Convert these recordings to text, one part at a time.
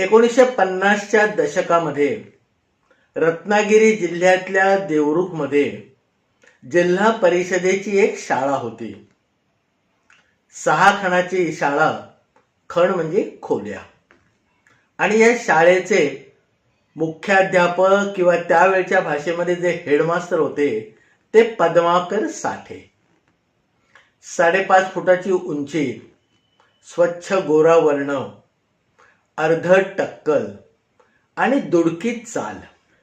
एकोणीसशे पन्नासच्या दशकामध्ये रत्नागिरी जिल्ह्यातल्या देवरुखमध्ये जिल्हा परिषदेची एक शाळा होती. सहा खणाची शाळा खण म्हणजे खोल्या. आणि या शाळेचे मुख्याध्यापक किंवा त्यावेळच्या भाषेमध्ये जे हेडमास्तर होते ते पद्माकर साठे. साडेपाच फुटाची उंची स्वच्छ गोरा वर्ण अर्ध टक्कल आणि दुडकीत चाल.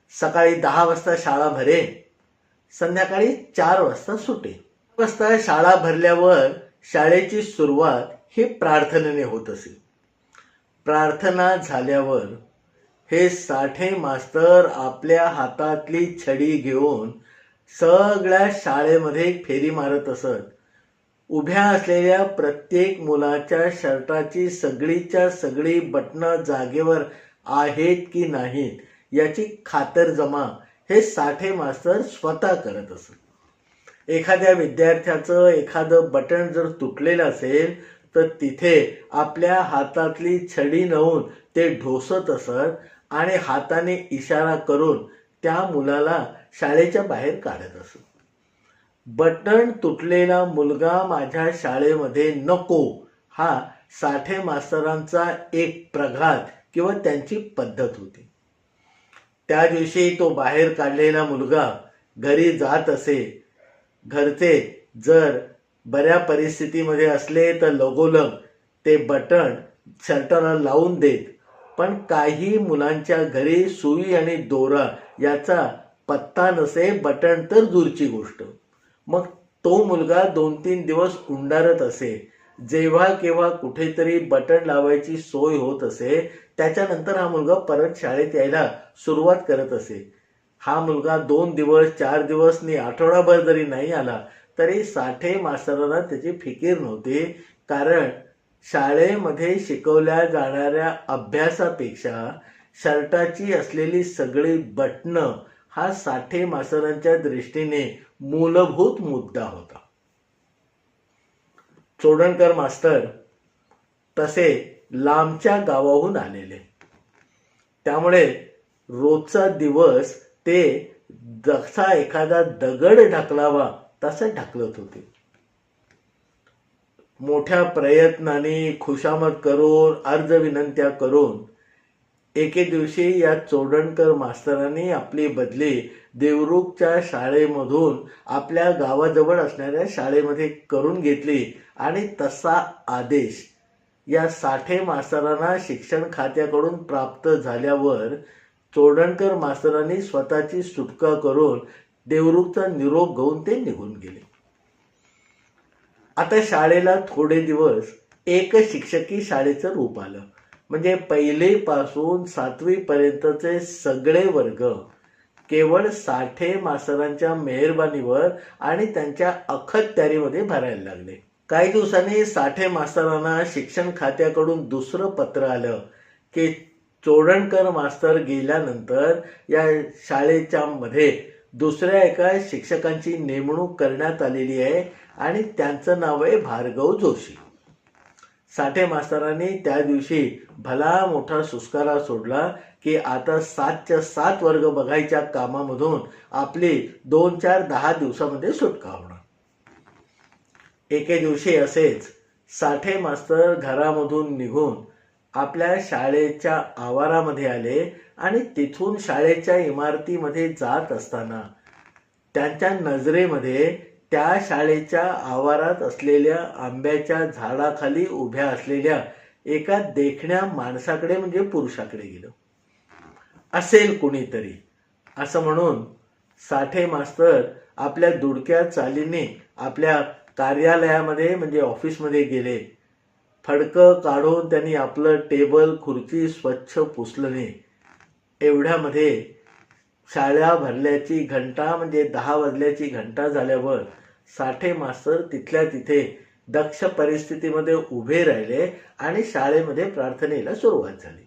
सकाळी दहा वाजता शाळा भरे संध्याकाळी चार वाजता सुटे. वाजता शाळा भरल्यावर शाळेची सुरुवात ही प्रार्थनेने होत असे. प्रार्थना झाल्यावर हे साठे मास्तर आपल्या हातातली छडी घेऊन सगळ्या शाळेमध्ये फेरी मारत असत. उभ्या असलेल्या प्रत्येक मुलाच्या शर्टाची सगळीच्या सगळी बटणं जागेवर आहेत की नाहीत याची खातरजमा हे साठे मास्तर स्वतः करत असत. एखाद्या विद्यार्थ्याचं एखादं बटण जर तुटलेलं असेल तर तिथे आपल्या हातातली छडी नवून ते ढोसत असत आणि हाताने इशारा करून त्या मुलाला शाळेच्या बाहेर काढत असत. बटण तुटलेला मुलगा माझ्या शाळेमध्ये नको. हा साठे मास्तरांचा एक प्रघात किंवा त्यांची पद्धत होती. त्या दिवशी तो बाहेर काढलेला मुलगा घरी जात असे. घरचे जर बऱ्या परिस्थितीमध्ये असले तर लगोलग ते बटण शर्टाला लावून देत. पण काही मुलांच्या घरी सुई आणि दोरा याचा पत्ता नसे बटण तर दूरची गोष्ट. मग तो मुलगा दोन तीन दिवस उंडारत असे. जेव्हा केव्हा कुठेतरी बटन लावायची सोय होत असे त्याच्यानंतर हा मुलगा परत शाळेत यायला सुरुवात करत असे. हा मुलगा दोन दिवस चार दिवस नि आठवडाभर जरी नाही आला तरी साठे मास्तरांना त्याची फिकीर नव्हती. कारण शाळेमध्ये शिकवल्या जाणाऱ्या अभ्यासापेक्षा शर्टाची असलेली सगळी बटणं हा साठे मास्तरांच्या दृष्टीने मूलभूत मुद्दा होता. चोडणकर मास्तर तसे लांबच्या गावाहून आलेले. त्यामुळे रोजचा दिवस ते जसा एखादा दगड ढकलावा तसं ढकलत होते. मोठ्या प्रयत्नाने खुशामत करून अर्ज विनंत्या करून एके दिवशी या चोडणकर मास्तरांनी आपली बदली देवरुखच्या शाळेमधून आपल्या गावाजवळ असणाऱ्या शाळेमध्ये करून घेतली आणि तसा आदेश या साठे मास्तरांना शिक्षण खात्याकडून प्राप्त झाल्यावर चोडणकर मास्तरांनी स्वतःची सुटका करून देवरुखचा निरोप घेऊन ते निघून गेले. आता शाळेला थोडे दिवस एक शिक्षकी शाळेचं रूप आलं. म्हणजे पहिली पासून सातवी पर्यंतचे सगळे वर्ग केवळ साठे मास्तरांच्या मेहरबानीवर आणि त्यांच्या अखत्यारीमध्ये भरायला लागले. काही दिवसांनी साठे मास्तरांना शिक्षण खात्याकडून दुसरं पत्र आलं की चोडणकर मास्तर गेल्यानंतर या शाळेच्या मध्ये दुसऱ्या एका शिक्षकांची नेमणूक करण्यात आलेली आहे आणि त्यांचं नाव आहे भार्गव जोशी. साठे मास्तरांनी त्या दिवशी भला मोठा सुस्कारा सोडला की आता सातच्या सात वर्ग बघायच्या कामामधून आपली दोन चार दहा दिवसामध्ये सुटका होणार. एके दिवशी असेच साठे मास्तर घरामधून निघून आपल्या शाळेच्या आवारामध्ये आले आणि तिथून शाळेच्या इमारतीमध्ये जात असताना त्यांच्या नजरेमध्ये त्या शाळेच्या आवारात असलेल्या आंब्याच्या झाडाखाली उभ्या असलेल्या एका देखण्या माणसाकडे म्हणजे पुरुषाकडे गेलं. असेल कुणीतरी. असं म्हणून साठे मास्तर आपल्या दुडक्या चालीने आपल्या कार्यालयामध्ये म्हणजे ऑफिसमध्ये गेले. फडकं काढून त्यांनी आपलं टेबल खुर्ची स्वच्छ पुसलने एवढ्यामध्ये शाळा भरल्याची घंटा म्हणजे दहा वाजल्याची घंटा झाल्यावर साठे मास्तर तिथल्या तिथे दक्ष परिस्थितीमध्ये उभे राहिले आणि शाळेमध्ये प्रार्थनेला सुरुवात झाली.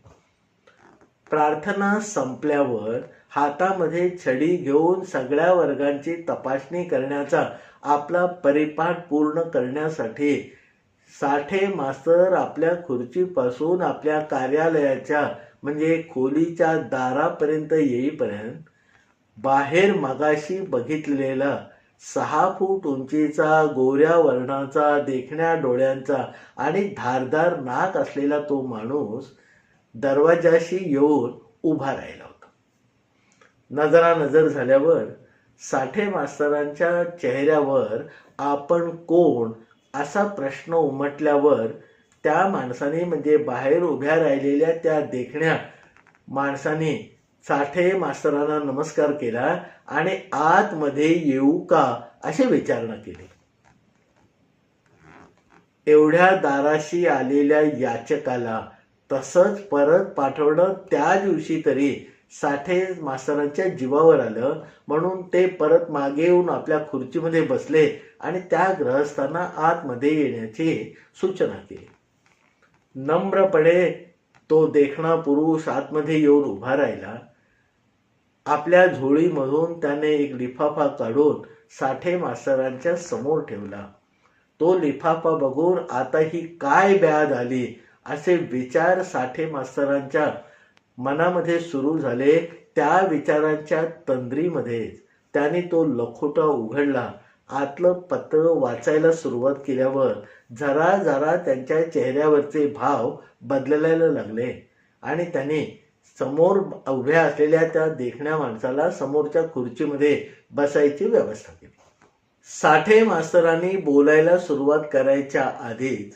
प्रार्थना संपल्यावर हातामध्ये छडी घेऊन सगळ्या वर्गांची तपासणी करण्याचा आपला परिपाठ पूर्ण करण्यासाठी साठे मास्तर आपल्या खुर्चीपासून आपल्या कार्यालयाच्या म्हणजे खोलीच्या दारापर्यंत येईपर्यंत बाहेर मगाशी बघितलेला सहा फूट उंचीचा गोऱ्या वर्णाचा देखण्या डोळ्यांचा आणि धारदार नाक असलेला तो माणूस दरवाजाशी येऊन उभा राहिला होता. नजरा नजर झाल्यावर साठे मास्तरांच्या चेहऱ्यावर आपण कोण असा प्रश्न उमटल्यावर त्या माणसाने म्हणजे बाहेर उभ्या राहिलेल्या त्या देखण्या माणसाने साठे मास्तरांना नमस्कार केला आणि आतमध्ये येऊ का अशी विचारणा केली. एवढ्या दाराशी आलेल्या याचकाला तसंच परत पाठवणं त्या दिवशी तरी साठे मास्तरांच्या जीवावर आलं म्हणून ते परत मागे येऊन आपल्या खुर्चीमध्ये बसले आणि त्या ग्रहस्थांना आतमध्ये येण्याची सूचना केली. नम्रपणे तो देखणा पुरुष आतमध्ये येऊन उभा राहिला. आपल्या झोळीमधून त्याने एक लिफाफा काढून साठे मास्तरांच्या समोर ठेवला. तो लिफाफा बघून आता ही काय ब्याद आली असे विचार साठे मास्तरांच्या मनामध्ये सुरू झाले त्या विचारांच्या तंद्रीमध्येच. त्याने तो लखोटा उघडला. आतलं पत्र वाचायला सुरुवात केल्यावर जरा जरा त्यांच्या चेहऱ्यावरचे भाव बदलायला लागले आणि त्याने समोर उभ्या असलेल्या त्या देखण्या माणसाला समोरच्या खुर्चीमध्ये बसायची व्यवस्था केली. साठे मास्तरांनी बोलायला सुरुवात करायच्या आधीच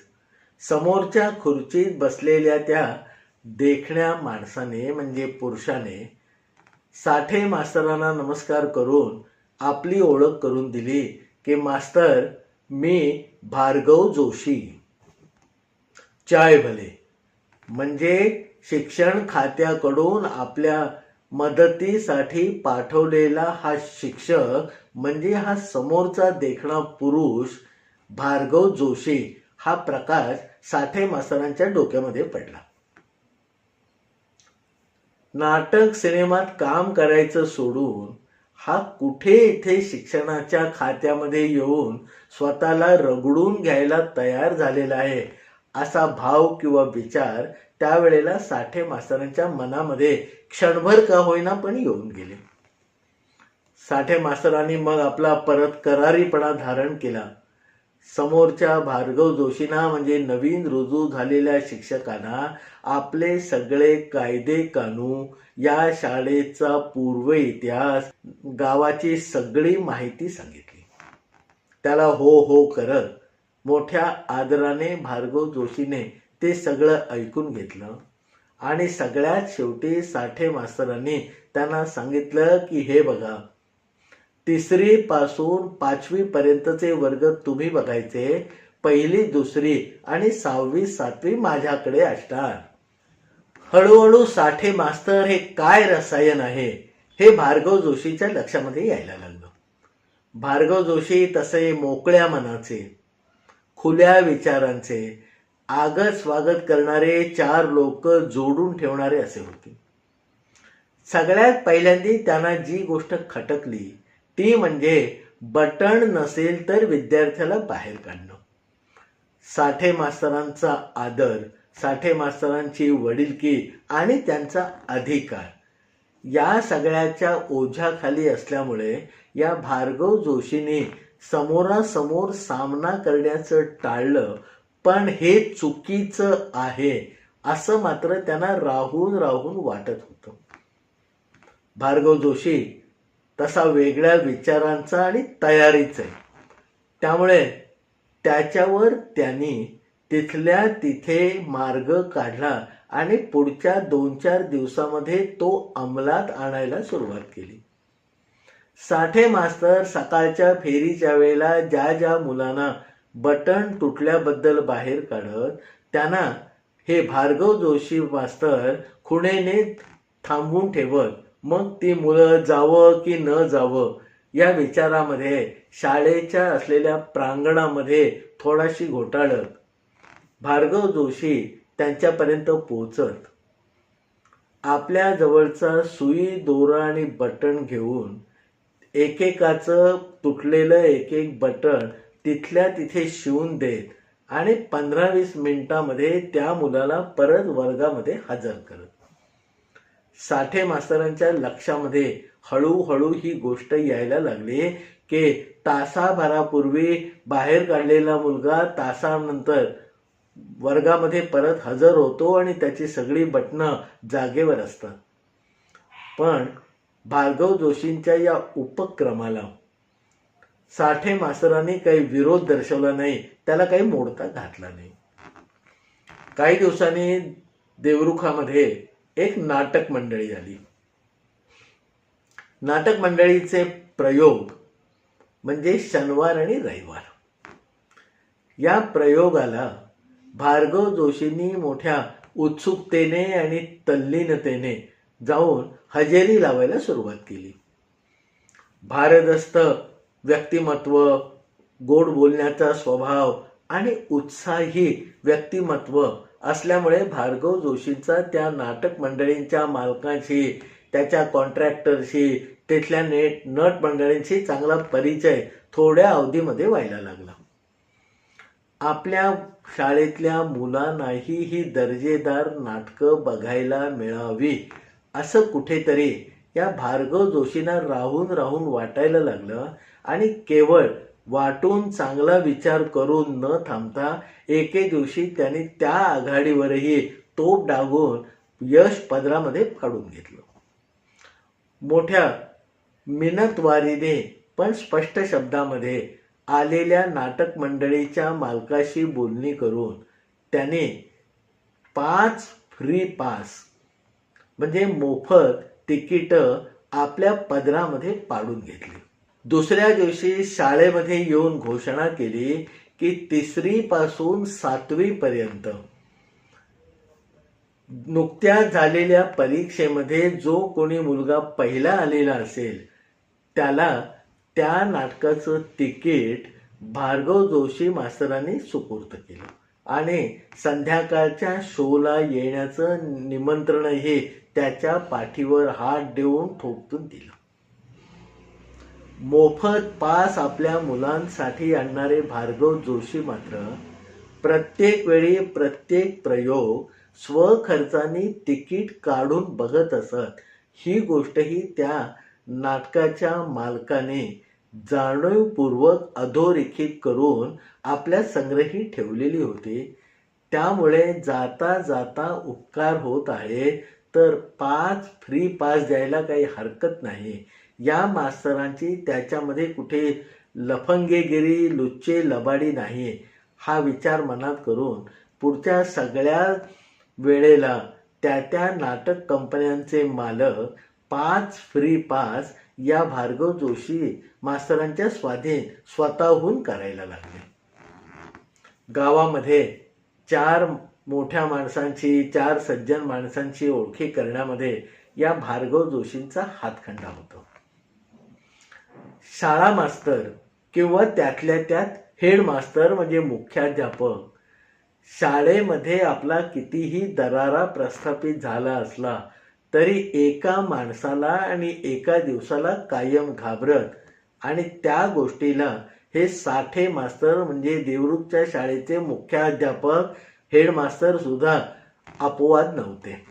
समोरच्या खुर्चीत बसलेल्या त्या देखण्या माणसाने म्हणजे पुरुषाने साठे मास्तरांना नमस्कार करून आपली ओळख करून दिली की मास्तर मी भार्गव जोशी. चाय भले. म्हणजे शिक्षण खात्याकडून आपल्या मदतीसाठी पाठवलेला हा शिक्षक म्हणजे हा समोरचा देखणा पुरुष भार्गव जोशी हा प्रकाश साठे मास्तरांच्या डोक्यामध्ये पडला. नाटक सिनेमात काम करायचं सोडून हा कुठे इथे शिक्षणाच्या खात्यामध्ये येऊन स्वतःला रगडून घ्यायला तयार झालेला आहे? असा भाव किंवा विचार त्यावेळेला साठे मास्तरांच्या मनामध्ये क्षणभर का होईना पण येऊन गेले. साठे मास्तरांनी मग आपला परत करारीपणा धारण केला. समोरच्या भार्गव जोशींना म्हणजे नवीन रुजू झालेल्या शिक्षकांना आपले सगळे कायदे कानू या शाळेचा पूर्व इतिहास गावाची सगळी माहिती सांगितली. त्याला हो हो करत मोठ्या आदराने भार्गव जोशीने ते सगळं ऐकून घेतलं. आणि सगळ्यात शेवटी साठे मास्तरांनी त्यांना सांगितलं की हे बघा तिसरी पासून पाचवी पर्यंतचे वर्ग तुम्ही बघायचे पहिली दुसरी आणि सहावी सातवी माझ्याकडे असणार. हळूहळू साठे मास्तर हे काय रसायन आहे हे भार्गव जोशीच्या लक्षामध्ये यायला लागलं. भार्गव जोशी तसे मोकळ्या मनाचे खुल्या विचारांचे आगत स्वागत करणारे चार लोक जोडून ठेवणारे असे होते. सगळ्यात पहिल्यांदी त्यांना जी गोष्ट खटकली ती म्हणजे बटण नसेल तर विद्यार्थ्याला बाहेर काढणं. साठे मास्तरांचा आदर साठे मास्तरांची वडीलकी आणि त्यांचा अधिकार या सगळ्याच्या ओझ्याखाली असल्यामुळे या भार्गव जोशींनी समोरासमोर सामना करण्याचं टाळलं पण हे चुकीचं आहे असं मात्र त्यांना राहून राहून वाटत होतं. भार्गव जोशी तसा वेगळ्या विचारांचा आणि तयारीच आहे. त्यामुळे त्याच्यावर त्यांनी तिथल्या तिथे मार्ग काढला आणि पुढच्या दोन चार दिवसामध्ये तो अंमलात आणायला सुरुवात केली. साठे मास्तर सकाळच्या फेरीच्या वेळेला ज्या ज्या मुलांना बटन तुटल्याबद्दल बाहेर काढत त्यांना हे भार्गव जोशी मास्तर खुणेने थांबवून ठेवत मग ती मुलं जावं की न जावं या विचारामध्ये शाळेच्या असलेल्या प्रांगणामध्ये थोडाशी घोटाळत भार्गव जोशी त्यांच्यापर्यंत पोचत आपल्या जवळचा सुई दोरा आणि बटण घेऊन एकेकाचं तुटलेलं एक एक बटण तिथल्या तिथे शिवून देत आणि पंधरा वीस मिनिटामध्ये त्या मुलाला परत वर्गामध्ये हजर करत. साठे मास्तरांच्या लक्षामध्ये हळूहळू ही गोष्ट यायला लागली की तासाभरापूर्वी बाहेर काढलेला मुलगा तासानंतर वर्गामध्ये परत हजर होतो आणि त्याची सगळी बटणं जागेवर असतात. पण भार्गव जोशींच्या या उपक्रमाला साठे मास्तरांनी काही विरोध दर्शवला नाही त्याला काही मोडता घातला नाही. काही दिवसांनी देवरुखामध्ये एक नाटक मंडळी झाली. नाटक मंडळीचे प्रयोग म्हणजे शनिवार आणि रविवार. या प्रयोगाला भार्गव जोशींनी मोठ्या उत्सुकतेने आणि तल्लीनतेने जाऊन हजेरी लावायला सुरुवात केली. भारदस्त व्यक्तिमत्व गोड बोलण्याचा स्वभाव आणि उत्साही व्यक्तिमत्व असल्यामुळे भार्गव जोशींचा त्या नाटक मंडळींच्या मालकांशी त्याच्या कॉन्ट्रॅक्टरशी तिथल्या नेट नट मंडळींशी चांगला परिचय थोड्या अवधीमध्ये व्हायला लागला. आपल्या शाळेतल्या मुलांनाही ही दर्जेदार नाटकं बघायला मिळावी असं कुठेतरी या भार्गव जोशींना राहून राहून वाटायला लागलं आणि केवळ वाटून चांगला विचार करून न थांबता एके दिवशी त्यांनी त्या आघाडीवरही तोप डागून यश पदरामध्ये काढून घेतलं. मोठ्या मिनतवारीने पण स्पष्ट शब्दामध्ये आलेल्या नाटक मंडळीच्या मालकाशी बोलणी करून त्याने पाच फ्री पास म्हणजे मोफत तिकीट आपल्या पदरामध्ये पाडून घेतली. दुसऱ्या दिवशी शाळेमध्ये येऊन घोषणा केली की तिसरी पासून सातवी पर्यंत नुकत्याच झालेल्या परीक्षेमध्ये जो कोणी मुलगा पहिला आलेला असेल त्याला त्या नाटकाचं तिकीट भार्गव जोशी मास्तरांनी सुपूर्त केलं. आणि संध्याकाळच्या शोला येण्याचं निमंत्रणही त्याच्या पाठीवर हात देऊन ठोकतून दिलं. मोफत पास आपल्या मुलांसाठी आणणारे भार्गव जोशी मात्र प्रत्येक वेळी प्रत्येक प्रयोग स्वखर्चाने तिकीट काढून बघत असत. ही गोष्टही त्या नाटकाच्या मालकाने जाणीवपूर्वक अधोरेखित करून आपल्या संग्रही ठेवलेली होती. त्यामुळे जाता जाता उपकार होत आहे. तर पाच फ्री पास द्यायला काही हरकत नाही. या मास्तरांची त्याच्यामध्ये कुठे लफंगेगिरी लुच्चे लबाडी नाही हा विचार मनात करून पुढच्या सगळ्या वेळेला त्या त्या नाटक कंपन्यांचे मालक पाच फ्री पास या भार्गव जोशी मास्तरांच्या स्वाधीन स्वतःहून करायला लागले. गावामध्ये चार मोठ्या माणसांची चार सज्जन माणसांची ओळखी करण्यामध्ये या भार्गव जोशींचा हातखंडा होतो. शाळा मास्तर किंवा त्यातल्या त्यात हेड मास्तर म्हणजे मुख्याध्यापक शाळेमध्ये आपला कितीही दरारा प्रस्थापित झाला असला तरी एका माणसाला आणि एका दिवसाला कायम घाबरत आणि त्या गोष्टीला हे साठे मास्तर म्हणजे देवरुखच्या शाळेचे मुख्याध्यापक हेडमास्तर सुद्धा अपवाद नव्हते.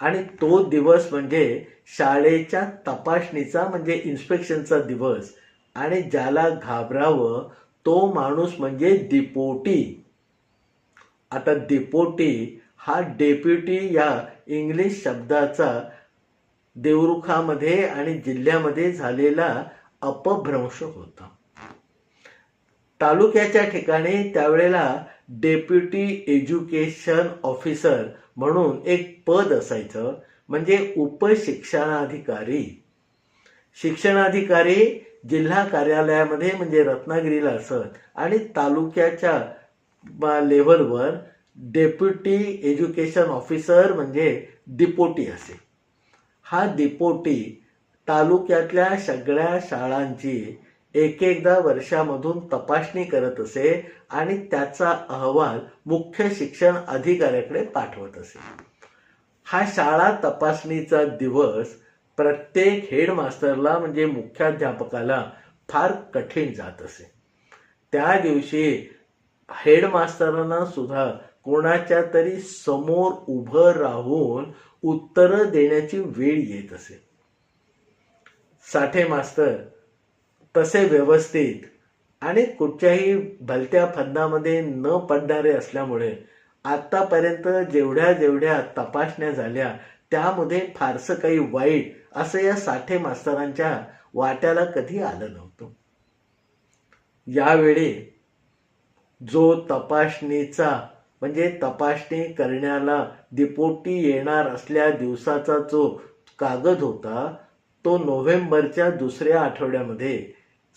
आणि तो दिवस म्हणजे शाळेच्या तपासणीचा म्हणजे इन्स्पेक्शनचा दिवस. आणि ज्याला घाबरावं तो माणूस म्हणजे दिपोटी आता दिपोटी हा डेप्युटी या इंग्लिश शब्दाचा देवरुखामध्ये आणि जिल्ह्यामध्ये झालेला अपभ्रंश होता. तालुक्याच्या ठिकाणी त्यावेळेला डेप्युटी एज्युकेशन ऑफिसर म्हणून एक पद असायचं म्हणजे उपशिक्षणाधिकारी. शिक्षणाधिकारी जिल्हा कार्यालयामध्ये म्हणजे रत्नागिरीला असत आणि तालुक्याच्या लेवलवर लेव्हलवर डेप्युटी एज्युकेशन ऑफिसर म्हणजे डिपोटी असे. हा डिपोटी तालुक्यातल्या सगळ्या शाळांची एक एकदा वर्षामधून तपासणी करत असे आणि त्याचा अहवाल मुख्य शिक्षण अधिकाऱ्याकडे पाठवत असे. हा शाळा तपासणीचा दिवस प्रत्येक हेडमास्टरला म्हणजे मुख्याध्यापकाला फार कठीण जात असे. त्या दिवशी हेडमास्तरांना सुद्धा कोणाच्या तरी समोर उभं राहून उत्तरं देण्याची वेळ येत असे. साठे मास्तर तसे व्यवस्थित आणि कुठच्याही भलत्या फंदामध्ये न पडणारे असल्यामुळे आत्तापर्यंत जेवढ्या जेवढ्या तपासण्या झाल्या त्यामध्ये फारसं काही वाईट असं या साठे मास्तरांच्या वाट्याला कधी आलं नव्हतं. यावेळी जो तपासणीचा म्हणजे तपासणी करण्याला दिपोटी येणार असल्या दिवसाचा जो कागद होता तो नोव्हेंबरच्या दुसऱ्या आठवड्यामध्ये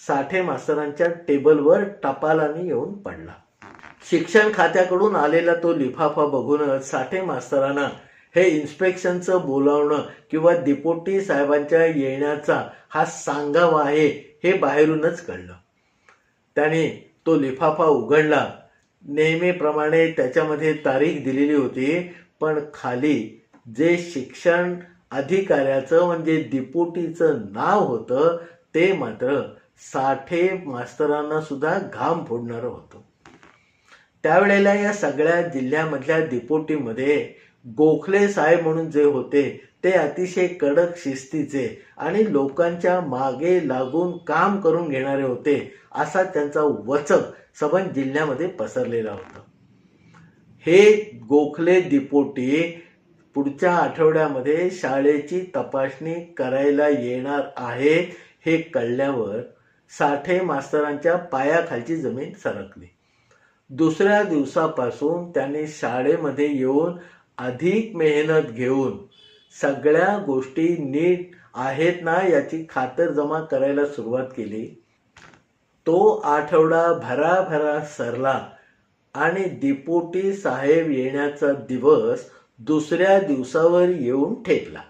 साठे मास्तरांच्या टेबलवर टपालाने येऊन पडला. शिक्षण खात्याकडून आलेला तो लिफाफा बघूनच साठे मास्तरांना हे इन्स्पेक्शनचं बोलावणं किंवा दिपोटी साहेबांच्या येण्याचा हा सांगावा आहे हे बाहेरूनच कळलं. त्याने तो लिफाफा उघडला. नेहमीप्रमाणे त्याच्यामध्ये तारीख दिलेली होती पण खाली जे शिक्षण अधिकाऱ्याचं म्हणजे दिपोटीचं नाव होतं ते मात्र साठे मास्तरांना सुद्धा घाम फोडणारं होतं. त्यावेळेला या सगळ्या जिल्ह्यामधल्या डिपोटीमध्ये गोखले साहेब म्हणून जे होते ते अतिशय कडक शिस्तीचे आणि लोकांच्या मागे लागून काम करून घेणारे होते असा त्यांचा वचक सबन जिल्ह्यामध्ये पसरलेला होता. हे गोखले दिपोटी पुढच्या आठवड्यामध्ये शाळेची तपासणी करायला येणार आहे हे कळल्यावर साठे मास्तरांच्या पायाखालची जमीन सरकली. दुसऱ्या दिवसापासून त्यांनी शाळेमध्ये येऊन अधिक मेहनत घेऊन सगळ्या गोष्टी नीट आहेत ना याची खातरजमा करायला सुरुवात केली. तो आठवडा भराभरा सरला आणि दिपोटी साहेब येण्याचा दिवस दुसऱ्या दिवसावर येऊन ठेकला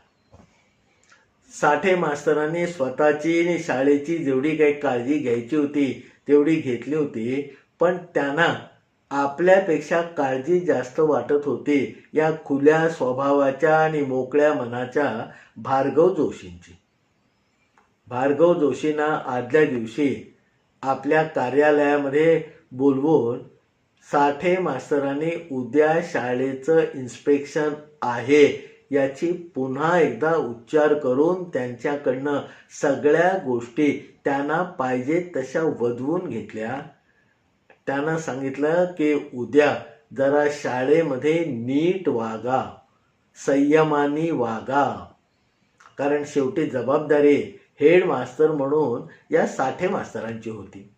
साठे मास्तरांनी स्वतःची आणि शाळेची जेवढी काही काळजी घ्यायची होती तेवढी घेतली होती. पण त्यांना आपल्यापेक्षा काळजी जास्त वाटत होती. या खुल्या स्वभावाच्या आणि मोकळ्या मनाच्या भार्गव जोशींची. भार्गव जोशींना आदल्या दिवशी आपल्या कार्यालयामध्ये बोलवून साठे मास्तरांनी उद्या शाळेचं इन्स्पेक्शन आहे. याची पुन्हा एकदा उच्चार करून त्यांच्याकडनं सगळ्या गोष्टी त्यांना पाहिजे तशा वधवून घेतल्या. त्यांना सांगितलं की उद्या जरा शाळेमध्ये नीट वागा संयमानी वागा. कारण शेवटी जबाबदारी हेड मास्तर म्हणून या साठे मास्तरांची होती.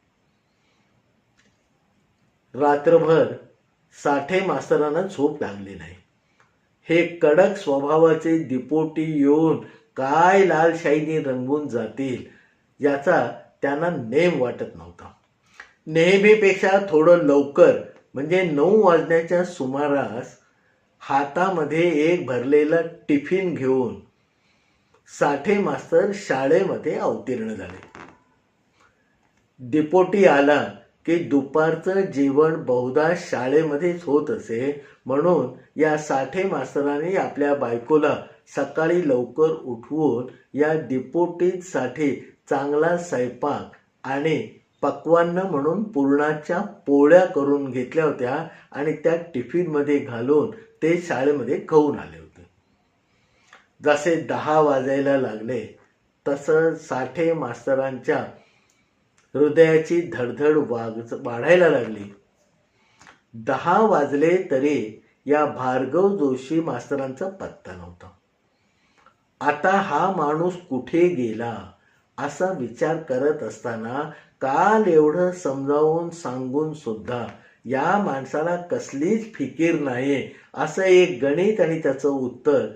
रात्रभर साठे मास्तरांना झोप लागली नाही. हे कडक स्वभावाचे दिपोटी येऊन काय लालशाहीने रंगून जातील याचा त्यांना नेम वाटत नव्हता. नेहमीपेक्षा थोडं लवकर म्हणजे नऊ वाजण्याच्या सुमारास हातामध्ये एक भरलेला टिफिन घेऊन साठे मास्तर शाळेमध्ये अवतीर्ण झाले. डिपोटी आला की दुपारचं जेवण बहुधा शाळेमध्येच होत असे. म्हणून या साठे मास्तरांनी आपल्या बायकोला सकाळी लवकर उठवून या डिपोटीसाठी चांगला स्वयंपाक आणि पक्वान्न म्हणून पुरणाच्या पोळ्या करून घेतल्या होत्या आणि त्या टिफिनमध्ये घालून ते शाळेमध्ये खाऊन आले होते. जसे दहा वाजायला लागले तसं साठे मास्तरांच्या हृदयाची धडधड वाग वाढायला लागली. दहा वाजले तरी या भार्गव जोशी मास्तरांचा पत्ता नव्हता. आता हा माणूस कुठे गेला असा विचार करत असताना काल एवढं समजावून सांगून सुद्धा या माणसाला कसलीच फिकीर नाही असं एक गणित आणि त्याचं उत्तर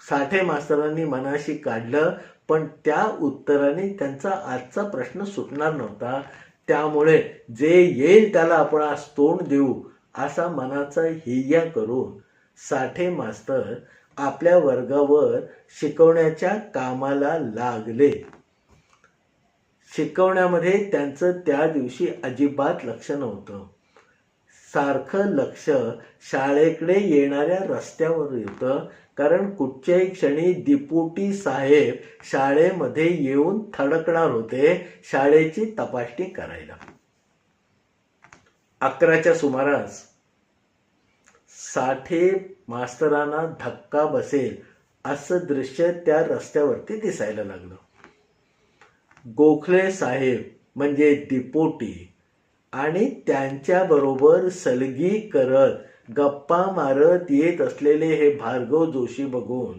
साठे मास्तरांनी मनाशी काढलं पण त्या उत्तराने त्यांचा आजचा प्रश्न सुटणार नव्हता. त्यामुळे जे येईल त्याला आपण आज तोंड देऊ असा मनाचा हिय्या करून साठे मास्तर आपल्या वर्गावर शिकवण्याच्या कामाला लागले. शिकवण्यामध्ये त्यांचं त्या दिवशी अजिबात लक्ष नव्हतं. सारखं लक्ष शाळेकडे येणाऱ्या रस्त्यावर येतं कारण कुठच्याही क्षणी दिपोटी साहेब शाळेमध्ये येऊन थडकणार होते शाळेची तपासणी करायला. अकराच्या सुमारास साठे मास्तरांना धक्का बसेल असं दृश्य त्या रस्त्यावरती दिसायला लागलं. गोखले साहेब म्हणजे दिपोटी आणि त्यांच्याबरोबर सलगी करत गप्पा मारत येत असलेले हे भार्गव जोशी बघून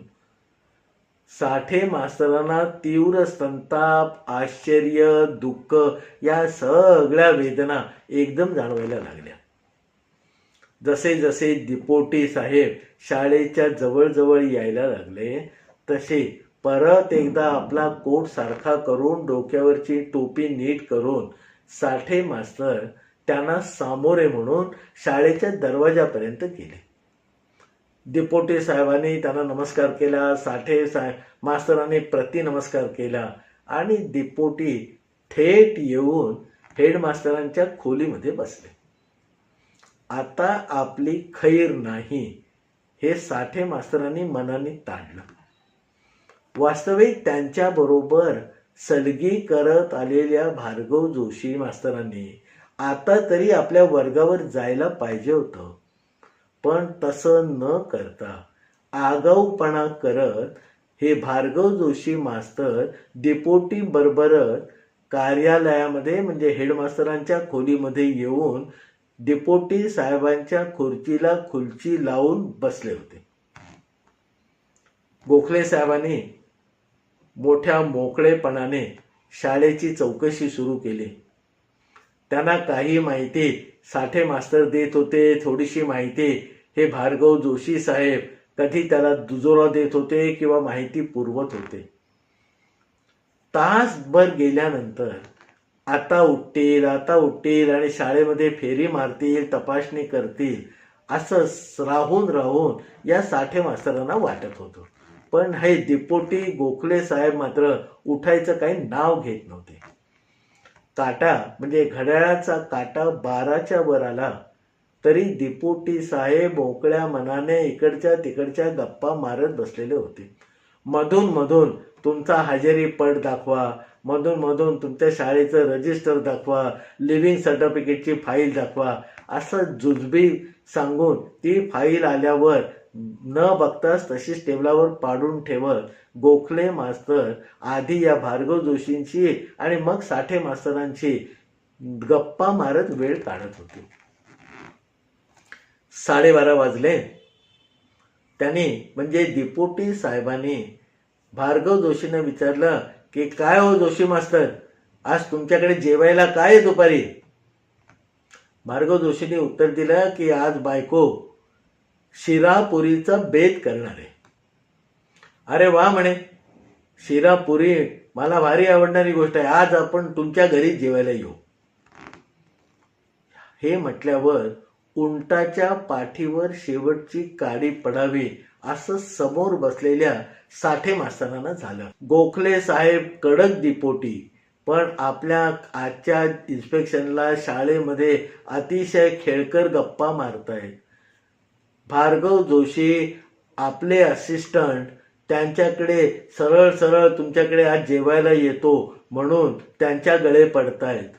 साठे मास्तरांना तीव्र संताप आश्चर्य दुःख या सगळ्या वेदना एकदम जाणवायला लागल्या. जसे जसे दिपोटी साहेब शाळेच्या जवळजवळ यायला लागले तसे परत एकदा आपला कोट सारखा करून डोक्यावरची टोपी नीट करून साठे मास्तर त्यांना सामोरे म्हणून शाळेच्या दरवाजापर्यंत गेले. दिपोटे साहेबांनी त्यांना नमस्कार केला साठे साहेब मास्तरांनी प्रतिनमस्कार केला आणि दिपोटी थेट येऊन हेडमास्तरांच्या खोलीमध्ये बसले. आता आपली खैर नाही हे साठे मास्तरांनी मनाने ताडलं वास्तविक त्यांच्याबरोबर सलगी करत आलेल्या भार्गव जोशी मास्तरांनी आता तरी आपल्या वर्गावर जायला पाहिजे होतं. पण तसं न करता आगाऊपणा करत हे भार्गव जोशी मास्तर डिपोटी बरोबरच कार्यालयामध्ये म्हणजे हेडमास्तरांच्या खोलीमध्ये येऊन डिपोटी साहेबांच्या खुर्चीला खुर्ची लावून बसले होते. गोखले साहेबांनी मोठ्या मोकळेपणाने शाळेची चौकशी सुरू केली. त्यांना काही माहिती साठे मास्तर देत होते थोडीशी माहिती हे भार्गव जोशी साहेब कधी त्याला दुजोरा देत होते किंवा माहिती पुरवत होते. तासभर गेल्यानंतर आता उठतील आता उठतील आणि शाळेमध्ये फेरी मारतील तपासणी करतील असं राहून राहून या साठे मास्तरांना वाटत होतं. पण हे दिपोटी गोखले साहेब मात्र उठायचं काही नाव घेत नव्हते. काटा म्हणजे घड्याळाचा काटा बाराच्या वर आला तरी दिपोटी साहेब मोकळ्या मनाने इकडच्या तिकडच्या गप्पा मारत बसलेले होते. मधून मधून तुमचा हजेरी पट दाखवा मधून मधून तुमच्या शाळेचं रजिस्टर दाखवा लिव्हिंग सर्टिफिकेटची फाईल दाखवा असं जुजबी सांगून ती फाईल आल्यावर न बघताच तशीच टेबलावर पाडून ठेवत गोखले मास्तर आधी या भार्गव जोशींची आणि मग साठे मास्तरांची गप्पा मारत वेळ काढत होती. साडेबारा वाजले. त्यांनी म्हणजे दिपोटी साहेबांनी भार्गव जोशींना विचारलं की काय हो जोशी मास्तर? आज तुमच्याकडे जेवायला काय आहे दुपारी? भार्गव जोशींनी उत्तर दिलं की आज बायको शिरापुरीचा बेत करणार. आहे अरे वा म्हणे. शिरापुरी मला भारी आवडणारी गोष्ट आहे. आज आपण तुमच्या घरी जेवायला येऊ. हे म्हटल्यावर उंटाच्या पाठीवर शेवटची काडी पडावी असं समोर बसलेल्या साठे मास्तरांना झालं. गोखले साहेब कडक दिपोटी पण आपल्या आजच्या इन्स्पेक्शनला शाळेमध्ये अतिशय खेळकर गप्पा मारतायत. भार्गव जोशी आपले असिस्टंट त्यांच्याकडे सरळ सरळ तुमच्याकडे आज जेवायला येतो म्हणून त्यांच्या गळे पडतायत.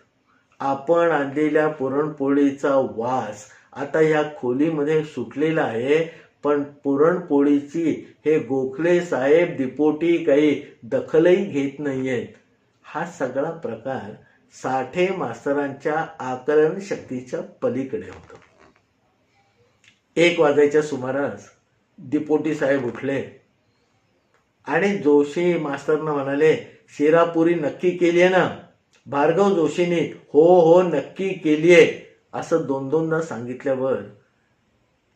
आपण आणलेल्या पुरणपोळीचा वास आता ह्या खोलीमध्ये सुटलेला आहे पण पुरणपोळीची हे गोखले साहेब दिपोटी काही दखलही घेत नाहीयेत. हा सगळा प्रकार साठे मास्तरांच्या आकलन शक्तीच्या पलीकडे होता. एक वाजायच्या सुमारास दिपोटी साहेब उठले. आणि जोशी मास्तरना म्हणाले शिरापुरी नक्की केली आहे ना? भार्गव जोशींनी हो हो नक्की केली आहे असं दोन दोनदा सांगितल्यावर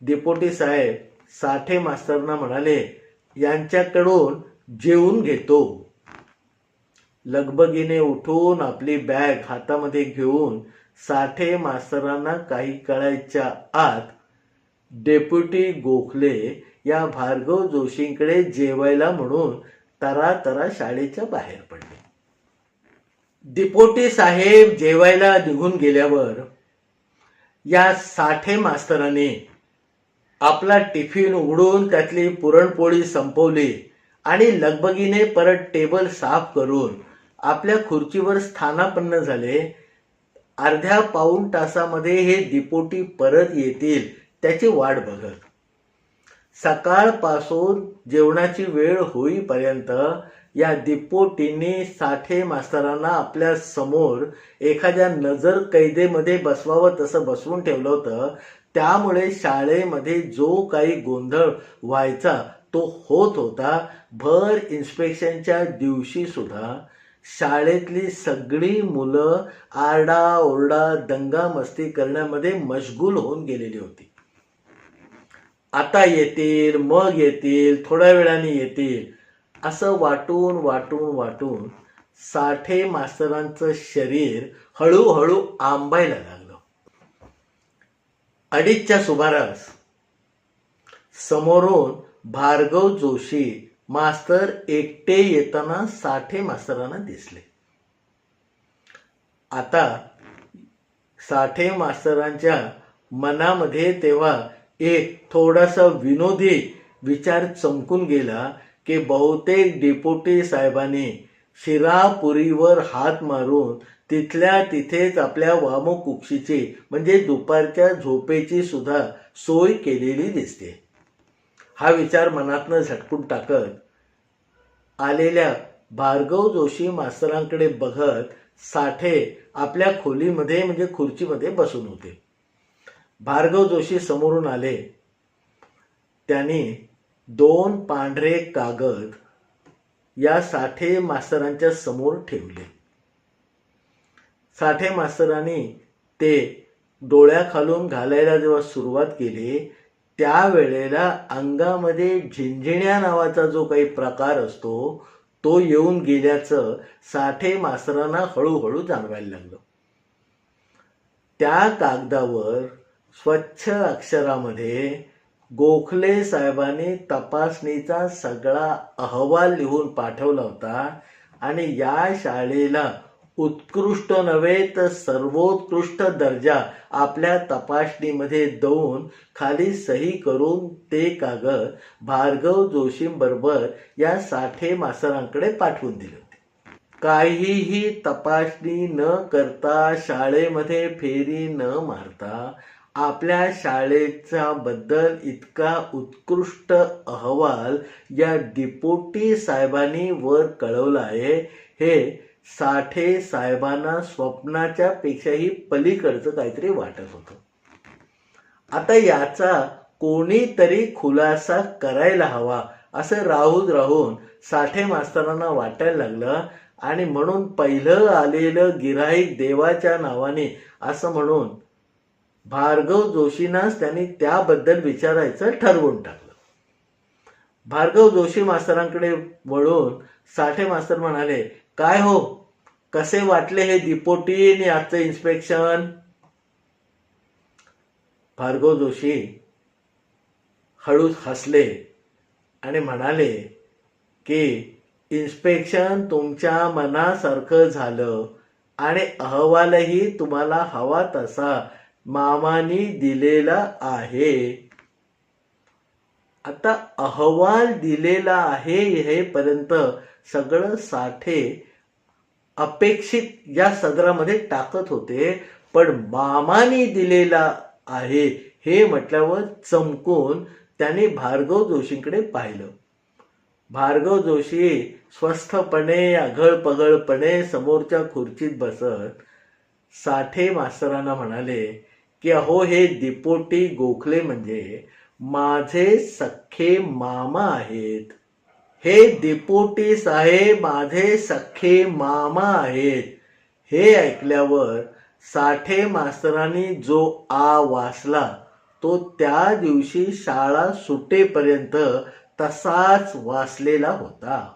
दिपोटी साहेब साठे मास्तरना म्हणाले यांच्याकडून जेवून घेतो. लगबगीने उठून आपली बॅग हातामध्ये घेऊन साठे मास्तरांना काही कळायच्या आत डेप्युटी गोखले या भार्गव जोशींकडे जेवायला म्हणून तरा तरा शाळेच्या बाहेर पडले. डिपोटी साहेब जेवायला निघून गेल्यावर या साठे मास्तराने आपला टिफिन उघडून त्यातली पुरणपोळी संपवली आणि लगबगीने परत टेबल साफ करून आपल्या खुर्चीवर स्थानापन्न झाले. अर्ध्या पाऊण तासामध्ये हे दिपोटी परत येतील त्याची वाट बघत. सकाळपासून जेवणाची वेळ होईपर्यंत या दिपोटींनी साठे मास्तरांना आपल्यासमोर एखाद्या नजर कैदेमध्ये बसवावं तसं बसवून ठेवलं होतं. त्यामुळे शाळेमध्ये जो काही गोंधळ व्हायचा तो होत होता. भर इन्स्पेक्शनच्या दिवशी सुद्धा शाळेतली सगळी मुलं आरडा ओरडा दंगा मस्ती करण्यामध्ये मशगूल होऊन गेलेली होती. आता येतील मग येतील थोड्या वेळाने येतील. असं वाटून वाटून वाटून साठे मास्तरांचं शरीर हळूहळू आंबायला लागलं. अडीचच्या सुमारास समोरून भार्गव जोशी मास्तर एकटे येताना साठे मास्तरांना दिसले. आता साठे मास्तरांच्या मनामध्ये तेव्हा एक थोडासा विनोदी विचार चमकून गेला की बहुतेक डेपुटी साहेबांनी शिरापुरीवर हात मारून तिथल्या तिथेच आपल्या वामकुक्षीची म्हणजे दुपारच्या झोपेची सुद्धा सोय केलेली दिसते. हा विचार मनातनं झटकून टाकत आलेल्या भार्गव जोशी मास्तरांकडे बघत साठे आपल्या खोलीमध्ये म्हणजे खुर्चीमध्ये बसून होते. भार्गव जोशी समोरून आले. त्यांनी दोन पांढरे कागद या साठे मास्तरांच्या समोर ठेवले. साठे मास्तरांनी ते डोळ्याखालून घालायला जेव्हा सुरुवात केली त्यावेळेला अंगामध्ये झिंझिण्या नावाचा जो काही प्रकार असतो तो येऊन गेल्याचं साठे मास्तरांना हळूहळू जाणवायला लागलं. त्या कागदावर स्वच्छ अक्षरामध्ये गोखले साहेबांनी तपासणीचा सगळा अहवाल लिहून पाठवला होता आणि या शाळेला उत्कृष्ट नव्हे तर सर्वोत्कृष्ट दर्जा आपल्या तपासणीमध्ये देऊन खाली सही करून ते कागद भार्गव जोशींबरोबर या साठे मास्तरांकडे पाठवून दिले होते. काहीही तपासणी न करता शाळेमध्ये फेरी न मारता आपल्या शाळेच्या बद्दल इतका उत्कृष्ट अहवाल या डिपोटी साहेबांनी वर कळवला आहे. हे साठे साहेबांना स्वप्नाच्या पेक्षाही पलीकडचं काहीतरी वाटत होतं. आता याचा कोणीतरी खुलासा करायला हवा असं राहून राहून साठे मास्तरांना वाटायला लागलं. आणि म्हणून पहिलं आलेलं गिराईक देवाच्या नावाने असं म्हणून भार्गव जोशींनाच त्यांनी त्याबद्दल विचारायचं ठरवून टाकलं. भार्गव जोशी मास्तरांकडे वळून साठे मास्तर म्हणाले काय हो? कसे वाटले हे दिपोटीन याचं इन्स्पेक्शन भार्गव जोशी हळूच हसले आणि म्हणाले की इन्स्पेक्शन तुमच्या मनासारखं झालं आणि अहवालही तुम्हाला हवा तसा. मामानी दिलेला आहे. आता अहवाल दिलेला आहे हे पर्यंत सगळं साठे अपेक्षित या सदरामध्ये टाकत होते पण मामानी दिलेला आहे हे म्हटल्यावर चमकून त्यांनी भार्गव जोशींकडे पाहिलं. भार्गव जोशी स्वस्थपणे अघळपघळपणे समोरच्या खुर्चीत बसत साठे मास्तरांना म्हणाले की अहो हे दिपोटी गोखले म्हणजे माझे सख्खे मामा आहेत. हे दिपोटी साहेब माझे सख्खे मामा आहेत. हे ऐकल्यावर साठे मास्तरांनी जो आ वाचला तो त्या दिवशी शाळा सुटेपर्यंत तसाच वाचलेला होता.